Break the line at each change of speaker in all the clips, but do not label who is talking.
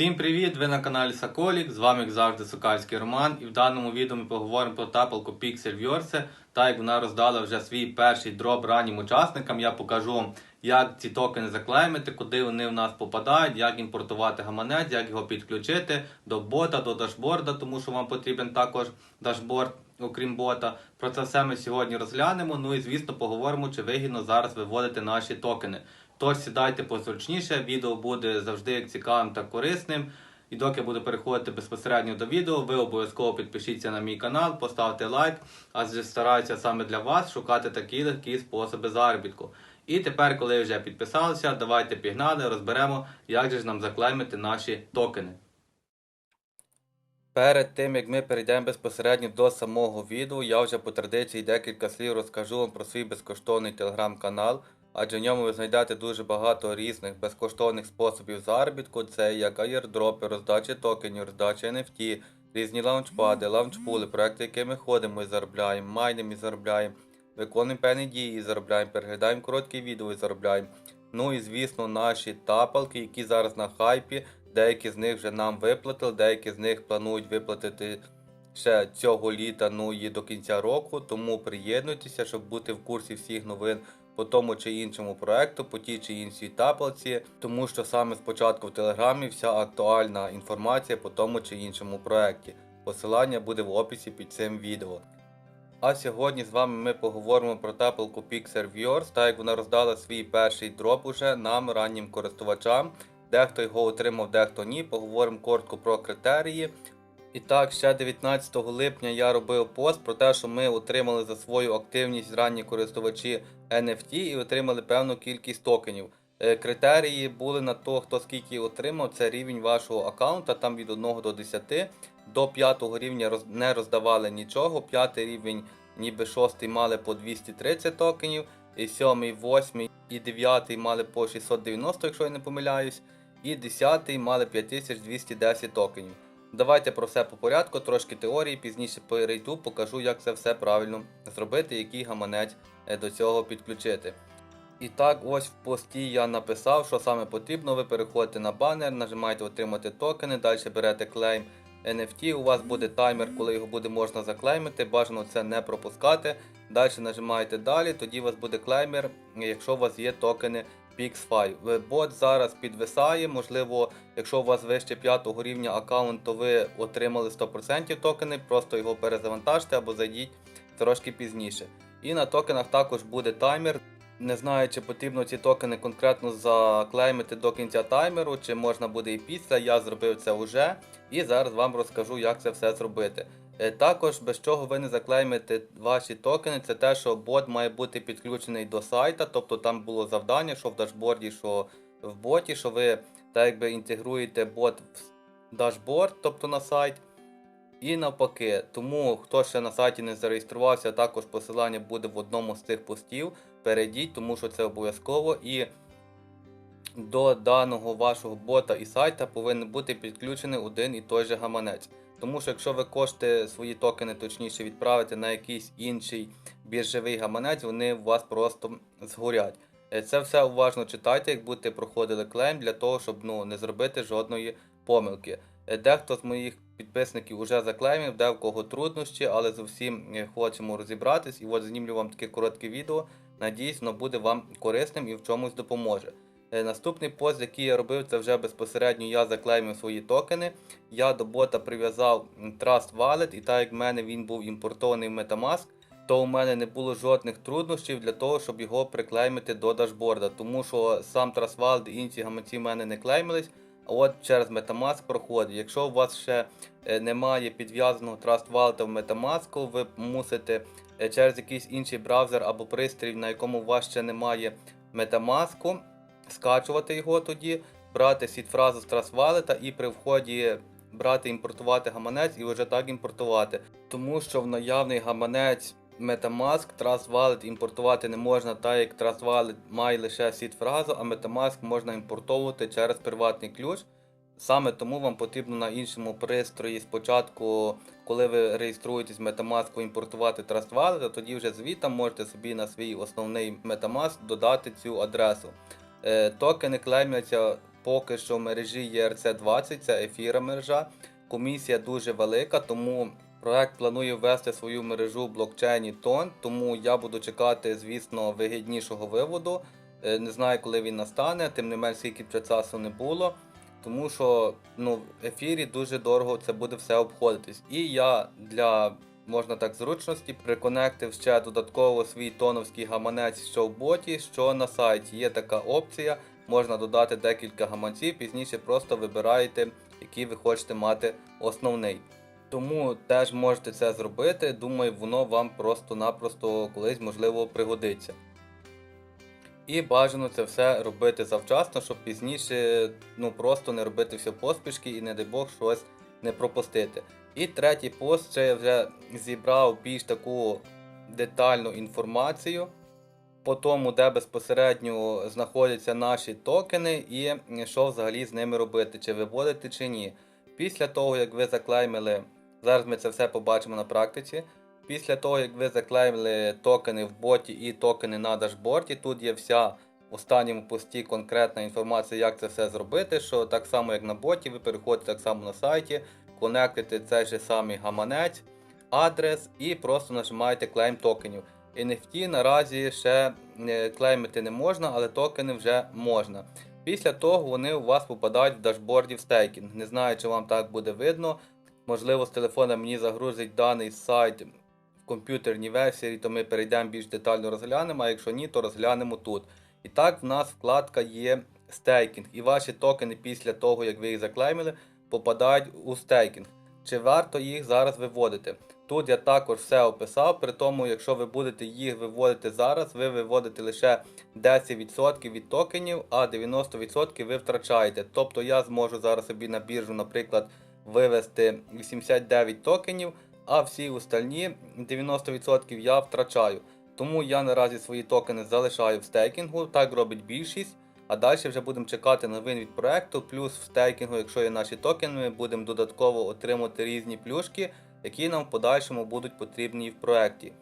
Всім привіт! Ви на каналі Соколік. З вами як завжди Сокальський Роман. І в даному відео ми поговоримо про тапалку Pixel Verse. Так як вона роздала вже свій перший дроп раннім учасникам, я покажу як ці токени заклеймити, куди вони в нас попадають, як імпортувати гаманець, як його підключити до бота, до дашборда, тому що вам потрібен також дашборд, окрім бота. Про це все ми сьогодні розглянемо. Ну і звісно поговоримо, чи вигідно зараз виводити наші токени. Тож сідайте позручніше, відео буде завжди цікавим та корисним. І доки буду переходити безпосередньо до відео, ви обов'язково підпишіться на мій канал, поставте лайк, адже стараюся саме для вас шукати такі легкі способи заробітку. І тепер, коли вже підписалися, давайте пігнали, розберемо, як же ж нам заклеймити наші токени. Перед тим як ми перейдемо безпосередньо до самого відео, я вже по традиції декілька слів розкажу вам про свій безкоштовний телеграм-канал, адже в ньому ви знайдете дуже багато різних безкоштовних способів заробітку. Це як аєрдропи, роздачі токенів, роздача NFT, різні лаунчпади, лаунчпули, проекти, які ми ходимо і заробляємо, майнимо і заробляємо, виконуємо певні дії і заробляємо, переглядаємо короткі відео і заробляємо. Ну і звісно, наші тапалки, які зараз на хайпі. Деякі з них вже нам виплатили, деякі з них планують виплатити ще цього літа, ну і до кінця року. Тому приєднуйтеся, щоб бути в курсі всіх новин по тому чи іншому проекту, по тій чи іншій тапалці, тому що саме спочатку в телеграмі вся актуальна інформація по тому чи іншому проекті. Посилання буде в описі під цим відео. А сьогодні з вами ми поговоримо про тапалку Pixar Viewers, так як вона роздала свій перший дроп уже нам раннім користувачам. Дехто його отримав, дехто ні. Поговоримо коротко про критерії. І так, ще 19 липня я робив пост про те, що ми отримали за свою активність ранні користувачі NFT і отримали певну кількість токенів. Е, Критерії були на то, хто скільки отримав. Це рівень вашого аккаунта, там від 1 до 10. До 5 рівня не роздавали нічого. 5 рівень, ніби 6 мали по 230 токенів, і 7, 8 і 9 мали по 690, якщо я не помиляюсь, і 10 мали 5210 токенів. Давайте про все по порядку, трошки теорії, пізніше перейду, покажу, як це все правильно зробити, який гаманець е, до цього підключити. І так, ось в пості я написав, що саме потрібно. Ви переходите на банер, нажимаєте отримати токени, далі берете клейм NFT, у вас буде таймер, коли його буде можна заклеймити. Бажано це не пропускати. Далі нажимаєте далі, тоді у вас буде клеймер, якщо у вас є токени PX5. Бот зараз підвисає, можливо, якщо у вас вище 5 рівня аккаунт, то ви отримали 100% токени, просто його перезавантажте або зайдіть трошки пізніше. І на токенах також буде таймер. Не знаю, чи потрібно ці токени конкретно заклеймити до кінця таймеру, чи можна буде і після. Я зробив це вже. І зараз вам розкажу, як це все зробити. Е, Також без чого ви не заклеймите ваші токени, це те, що бот має бути підключений до сайта, тобто там було завдання, що в дашборді, що в боті, що ви так якби інтегруєте бот в дашборд, тобто на сайт. І навпаки, тому хто ще на сайті не зареєструвався, також посилання буде в одному з цих постів. Перейдіть, тому що це обов'язково. І до даного вашого бота і сайта повинен бути підключений один і той же гаманець. Тому що якщо ви кошти свої токени точніше відправите на якийсь інший біржовий гаманець, вони у вас просто згорять. Е, Це все уважно читайте, як будете проходили клейм для того, щоб ну, не зробити жодної помилки. Е, Дехто з моїх підписників вже заклеймив, де в кого труднощі, але зовсім е, хочемо розібратись. І от знімлю вам таке коротке відео. Надіюсь, воно буде вам корисним і в чомусь допоможе. Е, Наступний пост, який я робив, це вже безпосередньо я заклеймив свої токени. Я до бота прив'язав Trust Wallet, і так як в мене він був імпортований в Metamask, то у мене не було жодних труднощів для того, щоб його приклеймити до дашборда, тому що сам Trust Wallet і інші гаманці в мене не клеймились. А от через Metamask проходить. Якщо у вас ще е, немає підв'язаного Trust Wallet в Metamask, ви мусите е, через якийсь інший браузер або пристрій, на якому у вас ще немає Metamask, скачувати його тоді, брати сід-фразу з Wallet і при вході брати імпортувати гаманець і вже так імпортувати. Тому що в наявний гаманець Metamask Trust Wallet імпортувати не можна, так як Trust Wallet має лише сід-фразу, а Metamask можна імпортовувати через приватний ключ. Саме тому вам потрібно на іншому пристрої спочатку, коли ви реєструєтесь Metamask, імпортувати Trust Wallet, а тоді вже звідти можете собі на свій основний Metamask додати цю адресу. Е, Токени клеймляться поки що в мережі ERC20, це ефіра мережа. Комісія дуже велика, тому проект планує ввести свою мережу в блокчейні Тон, тому я буду чекати, звісно, вигіднішого виводу. Е, Не знаю, коли він настане, тим не менш, скільки б часу не було. Тому що ну, в ефірі дуже дорого це буде все обходитись. І я для, можна так, зручності приконектив ще додатково свій тоновський гаманець, що в боті, що на сайті. Є така опція, можна додати декілька гаманців, пізніше просто вибираєте, який ви хочете мати основний. Тому теж можете це зробити. Думаю, воно вам просто-напросто колись можливо пригодиться. І бажано це все робити завчасно, щоб пізніше ну просто не робити все поспішки і, не дай Бог, щось не пропустити. І третій пост це я вже зібрав більш таку детальну інформацію по тому, де безпосередньо знаходяться наші токени і що взагалі з ними робити, чи виводити, чи ні. Після того, як ви заклеймили, зараз ми це все побачимо на практиці. Після того, як ви заклеймили токени в боті і токени на дашборді, тут є вся останньому пості конкретна інформація, як це все зробити. Що так само, як на боті, ви переходите так само на сайті, конектите цей же самий гаманець, адрес і просто нажимаєте клейм токенів. NFT наразі ще е, клеймити не можна, але токени вже можна. Після того вони у вас попадають в дашборді в стейкінг. Не знаю, чи вам так буде видно. Можливо, з телефона мені загрузить даний сайт в комп'ютерній версії, то ми перейдемо більш детально розглянемо, а якщо ні, то розглянемо тут. І так, в нас вкладка є стейкінг. І ваші токени після того, як ви їх заклеймили, попадають у стейкінг. Чи варто їх зараз виводити? Тут я також все описав, при тому, якщо ви будете їх виводити зараз, ви виводите лише 10% від токенів, а 90% ви втрачаєте. Тобто я зможу зараз собі на біржу, наприклад, вивести 89 токенів, а всі остальні 90% я втрачаю. Тому я наразі свої токени залишаю в стейкінгу, так робить більшість. А далі вже будемо чекати новин від проекту. Плюс в стейкінгу, якщо є наші токени, ми будемо додатково отримати різні плюшки, які нам в подальшому будуть потрібні в проекті.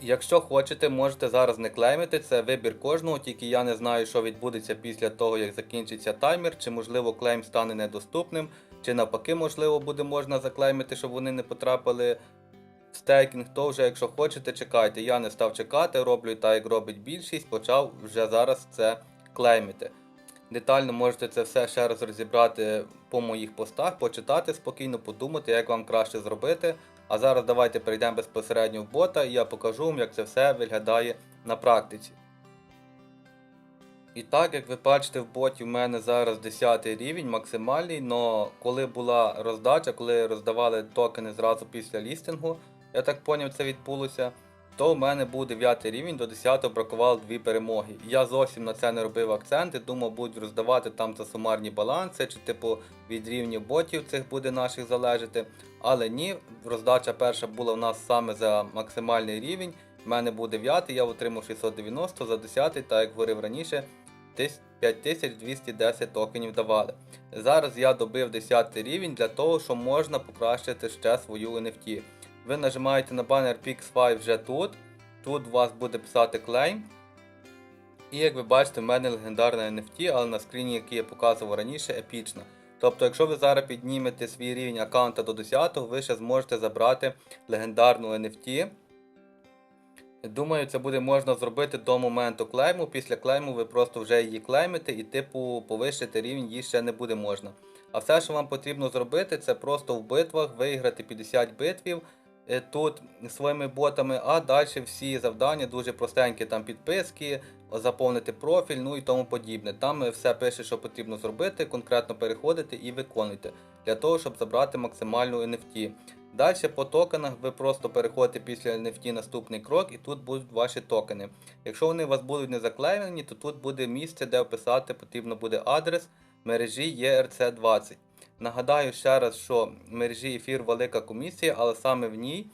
Якщо хочете, можете зараз не клеймити, це вибір кожного, тільки я не знаю, що відбудеться після того, як закінчиться таймер, чи можливо клейм стане недоступним, чи навпаки, можливо, буде можна заклеймити, щоб вони не потрапили стейкінг. То вже, якщо хочете, чекайте. Я не став чекати, роблю так, як робить більшість, почав вже зараз це клеймити. Детально можете це все ще раз розібрати по моїх постах, почитати спокійно, подумати, як вам краще зробити. А зараз давайте перейдемо безпосередньо в бота і я покажу вам, як це все виглядає на практиці. І так, як ви бачите, в боті в мене зараз 10 рівень максимальний, але коли була роздача, коли роздавали токени зразу після лістингу, я так поняв, це відбулося, то в мене був 9 рівень, до 10 бракувало 2 перемоги. Я зовсім на це не робив акценти, думав, будуть роздавати там за сумарні баланси, чи типу від рівнів ботів цих буде наших залежати. Але ні, роздача перша була в нас саме за максимальний рівень. У мене був 9, я отримав 690 за 10, так як говорив раніше, 5210 токенів давали. Зараз я добив 10 рівень для того, щоб можна покращити ще свою NFT. Ви нажимаєте на банер PX5 вже тут. Тут у вас буде писати клейм. І як ви бачите, в мене легендарна NFT, але на скріні, який я показував раніше, епічна. Тобто, якщо ви зараз піднімете свій рівень аккаунта до 10, ви ще зможете забрати легендарну NFT. Думаю, це буде можна зробити до моменту клейму. Після клейму ви просто вже її клеймите і типу повищити рівень її ще не буде можна. А все, що вам потрібно зробити, це просто в битвах виграти 50 битвів тут своїми ботами, а далі всі завдання дуже простенькі, там підписки, заповнити профіль, ну і тому подібне. Там е, все пише, що потрібно зробити, конкретно переходите і виконуйте для того, щоб забрати максимальну NFT. Далі по токенах ви просто переходите після NFT наступний крок і тут будуть ваші токени. Якщо вони у вас будуть не заклеєні, то тут буде місце, де вписати потрібно буде адрес мережі ERC20. Нагадаю ще раз, що в мережі ефір велика комісія, але саме в ній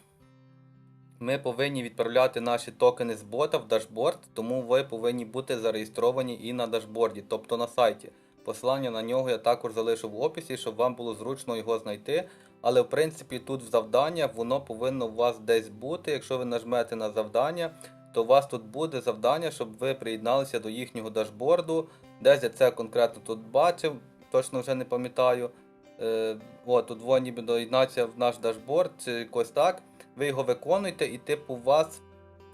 ми повинні відправляти наші токени з бота в дашборд, тому ви повинні бути зареєстровані і на дашборді, тобто на сайті. Посилання на нього я також залишу в описі, щоб вам було зручно його знайти. Але в принципі тут в завдання воно повинно у вас десь бути. Якщо ви нажмете на завдання, то у вас тут буде завдання, щоб ви приєдналися до їхнього дашборду. Десь я це конкретно тут бачив, точно вже не пам'ятаю. Е, от, тут во ніби доєднатися в наш дашборд чи якось так. Ви його виконуєте і типу вас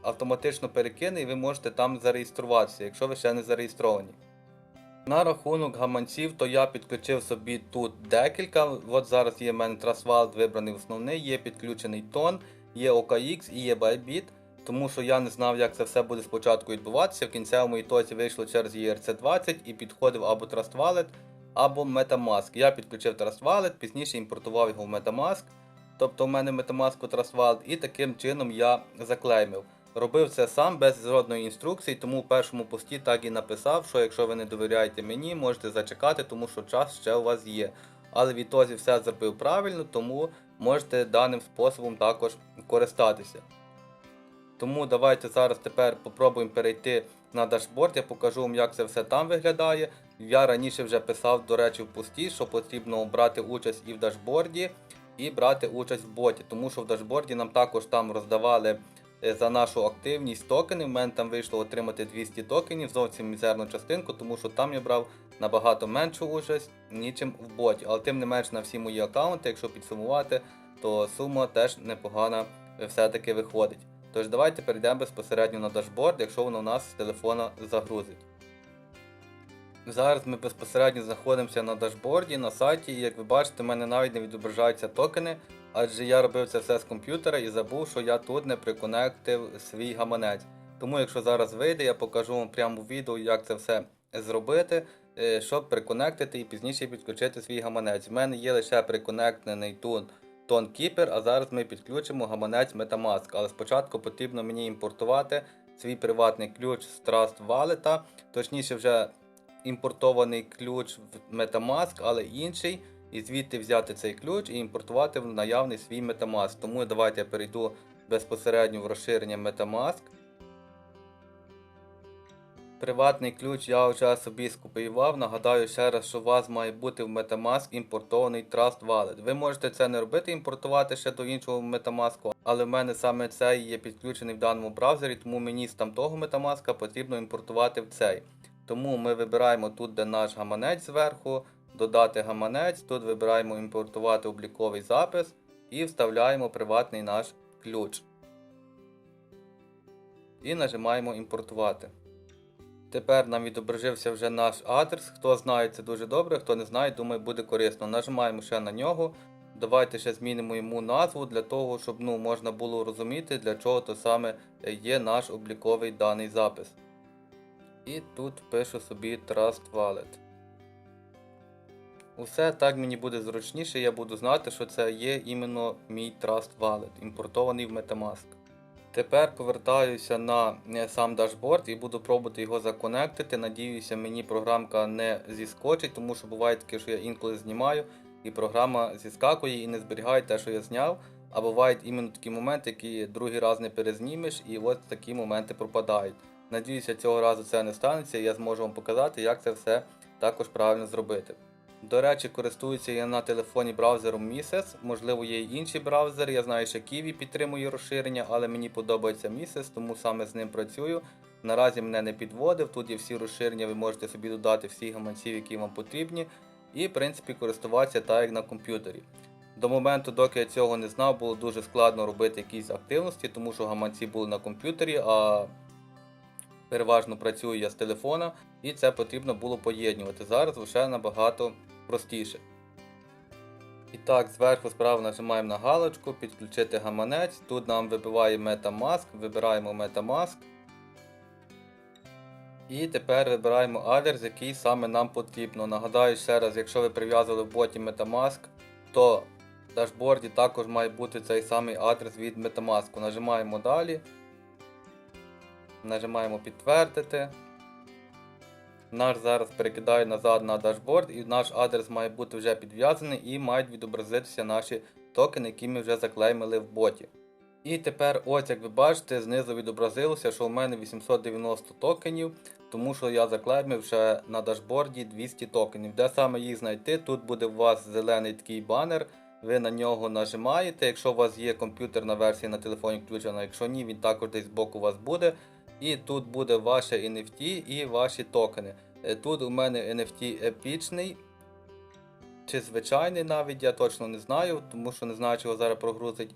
автоматично перекине і ви можете там зареєструватися, якщо ви ще не зареєстровані. На рахунок гаманців, то я підключив собі тут декілька. От зараз є в мене Trustwald вибраний основний, є підключений тон, є OKX і є Bybit. Тому що я не знав, як це все буде спочатку відбуватися. В кінцевому ітоці вийшло через ERC20 і підходив або Trust Wallet, або Metamask. Я підключив Trust Wallet, пізніше імпортував його в Metamask. Тобто в мене Metamask у Trust Wallet, і таким чином я заклеймив. Робив це сам без жодної інструкції, тому в першому пості так і написав, що якщо ви не довіряєте мені, можете зачекати, тому що час ще у вас є. Але відтоді все зробив правильно, тому можете даним способом також користатися. Тому давайте зараз тепер попробуємо перейти на дашборд, я покажу вам, як це все там виглядає. Я раніше вже писав, до речі, в пості, що потрібно брати участь і в дашборді, і брати участь в боті, тому що в дашборді нам також там роздавали е, за нашу активність токени. У мене там вийшло отримати 200 токенів, зовсім мізерну частинку, тому що там я брав набагато меншу участь, нічим в боті. Але тим не менш на всі мої аккаунти, якщо підсумувати, то сума теж непогана е, все-таки виходить. Тож давайте перейдемо безпосередньо на дашборд, якщо воно у нас з телефона загрузить. Зараз ми безпосередньо знаходимося на дашборді, на сайті, і як ви бачите, в мене навіть не відображаються токени, адже я робив це все з комп'ютера і забув, що я тут не приконектив свій гаманець. Тому якщо зараз вийде, я покажу вам прямо в відео, як це все зробити, е, щоб приконектити і пізніше підключити свій гаманець. У мене є лише приконектений тут TonKeeper, а зараз ми підключимо гаманець Metamask. Але спочатку потрібно мені імпортувати свій приватний ключ з Trust Wallet, точніше вже імпортований ключ в Metamask, але інший. І звідти взяти цей ключ і імпортувати в наявний свій Metamask. Тому давайте я перейду безпосередньо в розширення Metamask. Приватний ключ я вже собі скопіював. Нагадаю ще раз, що у вас має бути в Metamask імпортований Trust Wallet. Ви можете це не робити, імпортувати ще до іншого Metamask, але в мене саме цей є підключений в даному браузері, тому мені з тамтого Metamask потрібно імпортувати в цей. Тому ми вибираємо тут, де наш гаманець зверху, додати гаманець, тут вибираємо імпортувати обліковий запис і вставляємо приватний наш ключ. І нажимаємо імпортувати. Тепер нам відображився вже наш адрес. Хто знає, це дуже добре, хто не знає, думаю, буде корисно. Нажимаємо ще на нього. Давайте ще змінимо йому назву для того, щоб ну, можна було розуміти, для чого то саме є наш обліковий даний запис. І тут пишу собі Trust Wallet. Усе так мені буде зручніше, я буду знати, що це є іменно мій Trust Wallet, імпортований в Metamask. Тепер повертаюся на е, сам дашборд і буду пробувати його законектити. Надіюся, мені програмка не зіскочить, тому що буває таке, що я інколи знімаю, і програма зіскакує і не зберігає те, що я зняв. А бувають іменно такі моменти, які другий раз не перезнімеш, і от такі моменти пропадають. Надіюся, цього разу це не станеться, і я зможу вам показати, як це все також правильно зробити. До речі, користуюся я на телефоні браузером Mises, можливо, є й інші браузери. Я знаю, що Kiwi підтримує розширення, але мені подобається Mises, тому саме з ним працюю. Наразі мене не підводив. Тут є всі розширення, ви можете собі додати всіх гаманців, які вам потрібні, і в принципі користуватися так, як на комп'ютері. До моменту, доки я цього не знав, було дуже складно робити якісь активності, тому що гаманці були на комп'ютері, а переважно працюю я з телефона, і це потрібно було поєднувати. Зараз вже набагато простіше. І так, зверху справа нажимаємо на галочку, підключити гаманець. Тут нам вибиває Metamask, вибираємо Metamask. І тепер вибираємо адрес, який саме нам потрібно. Нагадаю ще раз, якщо ви прив'язали в боті Metamask, то в дашборді також має бути цей самий адрес від Metamask. Нажимаємо далі. Нажимаємо підтвердити. Наш зараз перекидає назад на дашборд, і наш адрес має бути вже підв'язаний і мають відобразитися наші токени, які ми вже заклеймили в боті. І тепер, ось як ви бачите, знизу відобразилося, що у мене 890 токенів, тому що я заклеймив ще на дашборді 200 токенів. Де саме їх знайти? Тут буде у вас зелений такий банер, ви на нього нажимаєте. Якщо у вас є комп'ютерна версія на телефоні включена, якщо ні, він також десь збоку у вас буде. І тут буде ваше NFT і ваші токени. Е, Тут у мене NFT епічний. Чи звичайний навіть, я точно не знаю, тому що не знаю, чи його зараз прогрузить.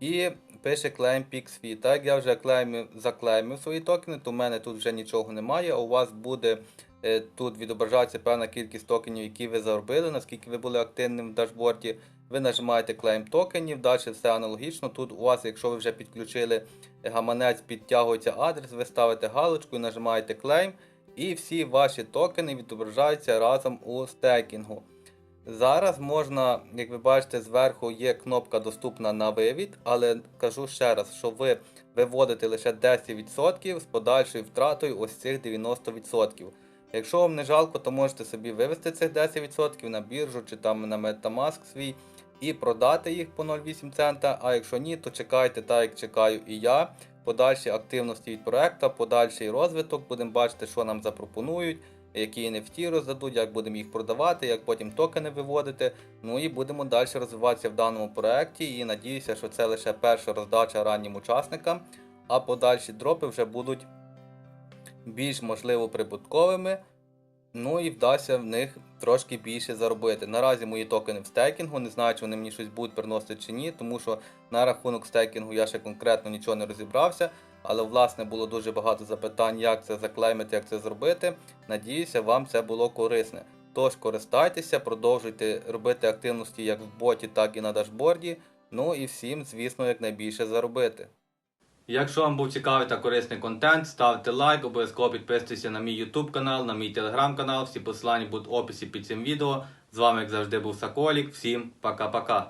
І пише claim PixFi. Так як я вже клеймив, заклеймив свої токени, то в мене тут вже нічого немає, у вас буде е, тут відображатися певна кількість токенів, які ви заробили, наскільки ви були активним в дашборді. Ви нажимаєте claim токенів, далі все аналогічно. Тут у вас, якщо ви вже підключили гаманець, підтягується адрес, ви ставите галочку і нажимаєте claim, і всі ваші токени відображаються разом у стейкінгу. Зараз можна, як ви бачите, зверху є кнопка доступна на вивід, але кажу ще раз, що ви виводите лише 10% з подальшою втратою ось цих 90%. Якщо вам не жалко, то можете собі вивести цих 10% на біржу чи там на Metamask свій і продати їх по 0,8 цента. А якщо ні, то чекайте так, як чекаю і я. Подальші активності від проекту, подальший розвиток, будемо бачити, що нам запропонують які NFT роздадуть, як будемо їх продавати, як потім токени виводити. Ну і будемо далі розвиватися в даному проєкті. І надіюся, що це лише перша роздача раннім учасникам, а подальші дропи вже будуть більш можливо прибутковими. Ну і вдасться в них трошки більше заробити. Наразі мої токени в стейкінгу, не знаю, чи вони мені щось будуть приносити чи ні, тому що на рахунок стейкінгу я ще конкретно нічого не розібрався. Але власне було дуже багато запитань, як це заклеймити, як це зробити. Надіюся, вам це було корисне. Тож користайтеся, продовжуйте робити активності як в боті, так і на дашборді. Ну і всім, звісно, якнайбільше заробити. Якщо вам був цікавий та корисний контент, ставте лайк, обов'язково підписуйтесь на мій YouTube канал, на мій телеграм канал. Всі посилання будуть в описі під цим відео. З вами, як завжди, був Саколік. Всім пока-пока.